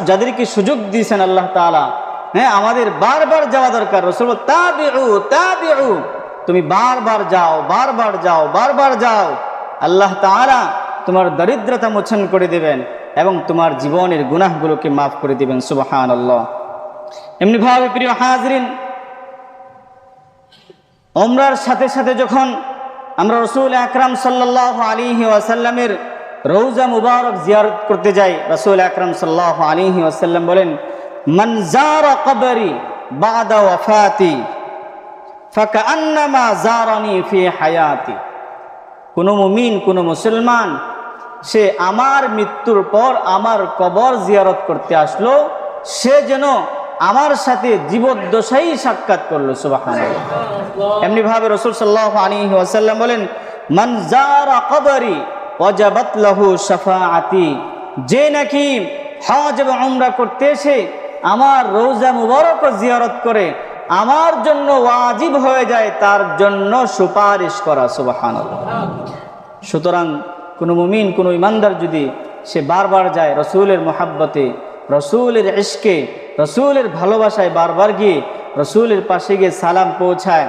যাদেরকে সুযোগ দিয়েছেন আল্লাহ তাআলা হ্যাঁ আমাদের বারবার যাওয়া দরকার। রসুল তাবিউ তাবিউ। তুমি বারবার যাও বারবার যাও বারবার যাও। আল্লাহ তাআলা তোমার দরিদ্রতা মোচন করে দেবেন এবং তোমার জীবনের গুনাহগুলোকে মাফ করে দিবেন সুবহান আল্লাহ এমনিভাবে প্রিয় হাজরিন ওমরার সাথে সাথে যখন আমরা রসুল আকরাম সাল্লাহ আলিহি ওয়াসাল্লামের রৌজা মুবারক জিয়ারত করতে যাই রসুল আকরম সাল্লাহ আলিহি ওয়াসাল্লাম বলেন মনজার কবরি বাদা ওয়াফাতি ফাকান্নামা জারানি ফি হায়াতি। কোনো মুমিন কোনো মুসলমান সে আমার মৃত্যুর পর আমার কবর জিয়ারত করতে আসলো সে যেন আমার সাথে জীবদ্দশাই সাক্ষাৎ করল সুবাহান এমনিভাবে রসুল সাল্লাহ আলী ওয়াসাল্লাম বলেন মনজারা কবরি যে নাকি হজ এবং উমরা করতে এসে আমার রোজা মুবারক জিয়ারত করে, আমার জন্য ওয়াজিব হয়ে যায়, তার জন্য সুপারিশ করা সুবাহান সুতরাং কোনো মুমিন, কোনো ইমানদার যদি সে বারবার যায় রসুলের মোহাব্বতে, রসুলের ইশকে, রসুলের ভালোবাসায় বারবার গিয়ে রসুলের পাশে গিয়ে সালাম পৌঁছায়,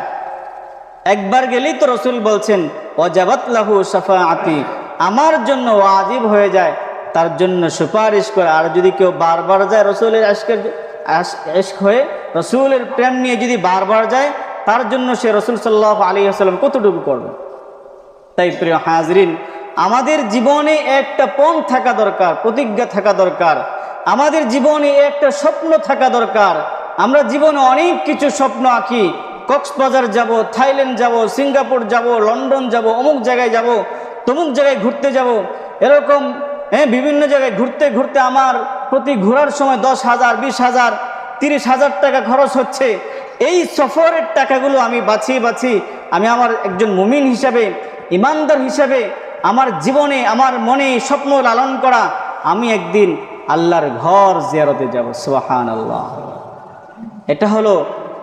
একবার গেলেই তো রসুল বলছেন অজাবাত লাহু সাফা আতি আমার জন্য ওয়াজিব হয়ে যায়, তার জন্য সুপারিশ করে। আর যদি কেউ বারবার যায় রসুলের আশকের এশক হয়ে রসুলের প্রেম নিয়ে যদি বারবার যায়, তার জন্য সে রসুল সাল্লাহ আলী আসাল্লাম কতটুকু করবে? তাই প্রিয় হাজরিন, আমাদের জীবনে একটা পণ থাকা দরকার, প্রতিজ্ঞা থাকা দরকার। আমাদের জীবনে একটা স্বপ্ন থাকা দরকার। আমরা জীবনে অনেক কিছু স্বপ্ন আঁকি। কক্সবাজার যাব, থাইল্যান্ড যাব, সিঙ্গাপুর যাব, লন্ডন যাব, অমুক জায়গায় যাব। তমুক জায়গায় ঘুরতে যাব। এরকম হ্যাঁ বিভিন্ন জায়গায় ঘুরতে ঘুরতে আমার প্রতি ঘোরার সময় দশ হাজার, বিশ হাজার, তিরিশ হাজার টাকা খরচ হচ্ছে। এই সফরের টাকাগুলো আমি বাছিয়ে বাছি আমি আমার একজন মুমিন হিসাবে, ইমানদার হিসাবে আমার জীবনে, আমার মনে স্বপ্ন লালন করা আমি একদিন আল্লাহর ঘর জিয়ারতে যাব সোহান আল্লাহ এটা হলো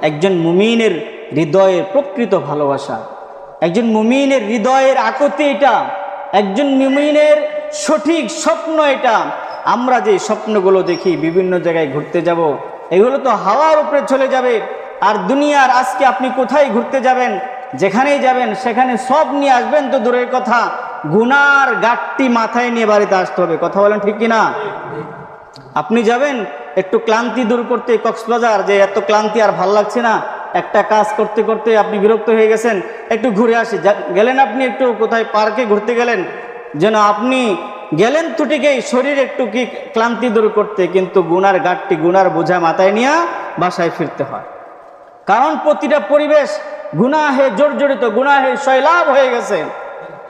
একজন মুমিনের হৃদয়ের প্রকৃত ভালোবাসা। একজন মুমিনের হৃদয়ের আকতি এটা, একজন মুমিনের সঠিক স্বপ্ন এটা। আমরা যে স্বপ্নগুলো দেখি, বিভিন্ন জায়গায় ঘুরতে যাব, এগুলো তো হাওয়ার উপরে চলে যাবে। আর দুনিয়ার আজকে আপনি কোথায় ঘুরতে যাবেন, যেখানেই যাবেন, সেখানে সব নিয়ে আসবেন তো দূরের কথা। গুনার গাঠটি মাথায় নিয়ে বাড়িতে আসতে হবে, কথা বলেন ঠিক কিনা? আপনি যাবেন, একটু ক্লান্তি দূর করতে কক্সবাজার, যে এত ক্লান্তি আর ভালো লাগছে না। একটা কাজ করতে করতে আপনি বিরক্ত হয়ে গেছেন, একটু ঘুরে আসি। গেলেন আপনি একটু কোথায় পার্কে ঘুরতে গেলেন? যেন আপনি গেলেন তুটিকেই শরীর একটু কি ক্লান্তি দূর করতে, কিন্তু গুনার গাঠটি গুনার বোঝা মাথায় নিয়ে বাসায় ফিরতে হয়। কারণ প্রতিটা পরিবেশ গুনাহে জর্জরিত, গুনাহে শৈলাভ হয়ে গেছে।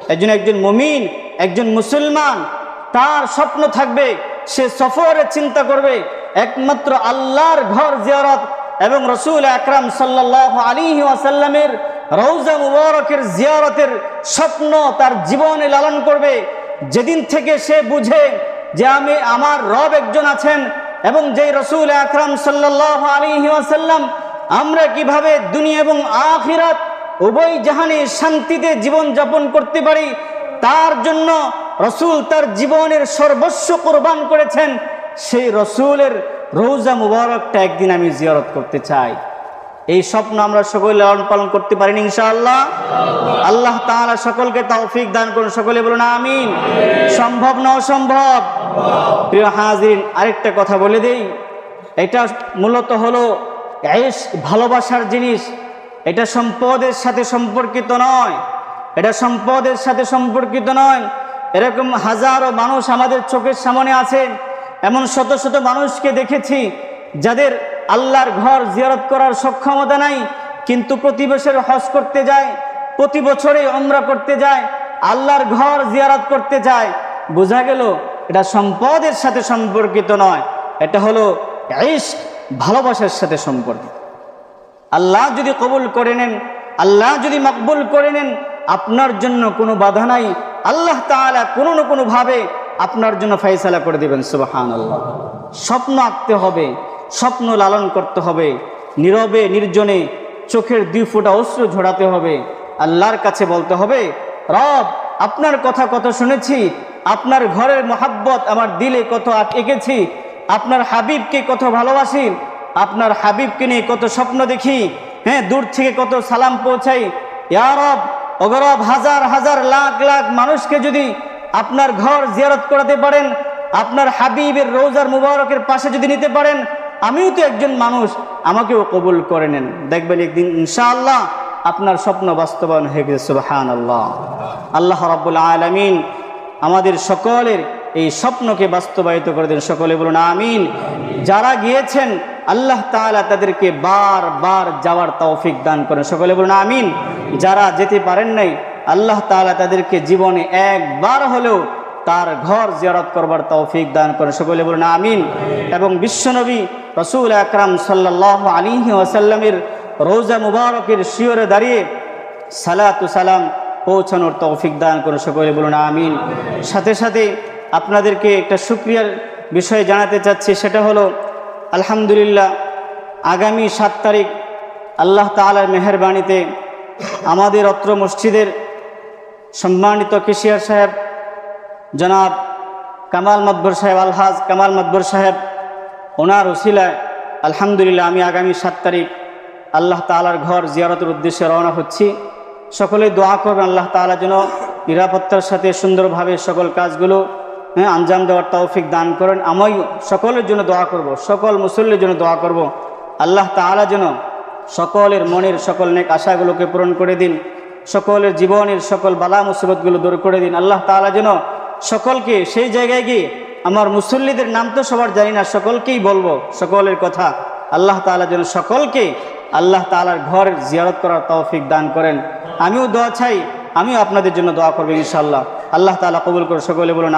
একজন একজন মমিন, একজন মুসলমান, তার স্বপ্ন থাকবে, সে সফরে চিন্তা করবে, একমাত্র আল্লাহর ঘর জিয়ারত এবং রসুল আকরাম সাল্লাহ আলী ওয়াসাল্লামের রৌজা মুবারকের জিয়ারতের স্বপ্ন তার জীবনে লালন করবে। যেদিন থেকে সে বুঝে যে আমি, আমার রব একজন আছেন এবং যেই রসুল আকরাম সাল্লাহ আলী ওয়াসাল্লাম আমরা কীভাবে দুনিয়া এবং আখিরাত উভয় জাহানে শান্তিতে জীবন যাপন করতে পারি, তার জন্য রসুল তার জীবনের সর্বস্ব কোরবান করেছেন। সেই রসুলের রৌজা মুবারকটা একদিন আমি জিয়ারত করতে চাই। এই স্বপ্ন আমরা সকলে লালন পালন করতে পারিনি ইনশাআল্লাহ? আল্লাহ তাআলা সকলকে তৌফিক দান করুন, সকলে বলুন আমিন। সম্ভব না অসম্ভব? প্রিয় হাজিরিন, আরেকটা কথা বলে দেই। এটা মূলত হলো এস ভালোবাসার জিনিস। এটা সম্পদের সাথে সম্পর্কিত নয়। এটা সম্পদের সাথে সম্পর্কিত নয়। এরকম হাজারো মানুষ আমাদের চোখের সামনে আছেন। এমন শত শত মানুষকে দেখেছি যাদের আল্লাহর ঘর জিয়ারত করার সক্ষমতা নাই, কিন্তু প্রতি বছর হজ করতে যায়, প্রতি বছরে অমরা করতে যায়, আল্লাহর ঘর জিয়ারত করতে যায়। বোঝা গেল এটা সম্পদের সাথে সম্পর্কিত নয়, এটা হলো ভালোবাসার সাথে সম্পর্কিত। আল্লাহ যদি কবুল করে নেন, আল্লাহ যদি মকবুল করে নেন, আপনার জন্য কোনো বাধা নাই। আল্লাহ তাআলা কোনো না কোনোভাবে আপনার জন্য ফাইসালা করে দেবেন সুবাহান আল্লাহ স্বপ্ন আঁকতে হবে, স্বপ্ন লালন করতে হবে, নীরবে, নির্জনে চোখের দুই ফোঁটা অশ্রু ঝোড়াতে হবে, আল্লাহর কাছে বলতে হবে, রব, আপনার কথা কত শুনেছি, আপনার ঘরের মহাব্বত আমার দিলে কত এঁকেছি, আপনার হাবিবকে কত ভালোবাসি, আপনার হাবিবকে নিয়ে কত স্বপ্ন দেখি হ্যাঁ দূর থেকে কত সালাম পৌঁছাই ইয়ারব অগরব হাজার হাজার, লাখ লাখ মানুষকে যদি আপনার ঘর জিয়ারত করাতে পারেন, আপনার হাবিবের রোজার মুবারকের পাশে যদি নিতে পারেন, আমিও তো একজন মানুষ, আমাকেও কবুল করে নেন। দেখবেন একদিন ইনশাআল্লাহ আপনার স্বপ্ন বাস্তবায়ন হয়ে গেছে সুবাহান আল্লাহ আল্লাহ রাব্বুল আলমিন আমাদের সকলের এই স্বপ্নকে বাস্তবায়িত করে দেন। সকলে বলুন, আমিন। যারা গিয়েছেন, আল্লাহ তাআলা তাদেরকে বার বার যাওয়ার তৌফিক দান করেন। সকলে বলুন, আমিন। যারা যেতে পারেন নাই আল্লাহ তাআলা তাদেরকে জীবনে একবার হলেও তার ঘর জিয়ারত করবার তৌফিক দান করেন। সকলে বলুন আমিন। এবং বিশ্বনবী রসুল আকরাম সাল্লাহ আলিহি ওয়াসাল্লামের রোজা মুবারকের শিওরে দাঁড়িয়ে সালাতু সালাম পৌঁছানোর তৌফিক দান করে সকলে বলুন আমিন। সাথে সাথে আপনাদেরকে একটা সুক্রিয়ার বিষয়ে জানাতে চাচ্ছি, সেটা হলো আলহামদুলিল্লাহ আগামী সাত তারিখ আল্লাহ তালার মেহরবাণীতে আমাদের অত্র মসজিদের সম্মানিত কেশিয়ার সাহেব, জনাব কামাল মদবর সাহেব আলহাজ কামাল মদবর সাহেব, ওনার ওসিলায় আলহামদুলিল্লাহ আমি আগামী সাত তারিখ আল্লাহ তালার ঘর জিয়ারতের উদ্দেশ্যে রওনা হচ্ছি। সকলে দোয়া করবেন আল্লাহ তালা যেন নিরাপত্তার সাথে সুন্দরভাবে সকল কাজগুলো হ্যাঁ আঞ্জাম দেওয়ার তৌফিক দান করেন। আমি সকলের জন্য দোয়া করব, সকল মুসল্লির জন্য দোয়া করব। আল্লাহ তালা যেন সকলের মনের সকল নেক আশাগুলোকে পূরণ করে দিন। সকলের জীবনের সকল বালা মুসিবতগুলো দূর করে দিন। আল্লাহ তালা যেন সকলকে সেই জায়গায় গিয়ে আমার মুসল্লিদের নাম তো সবার জানি না, সকলকেই বলব, সকলের কথা। আল্লাহ তালা যেন সকলকে আল্লাহ তালার ঘর জিয়ারত করার তৌফিক দান করেন। আমিও দোয়া চাই, আমিও আপনাদের জন্য দোয়া করব ইনশাল্লাহ আল্লাহ তালা কবুল করে সকলে বলুন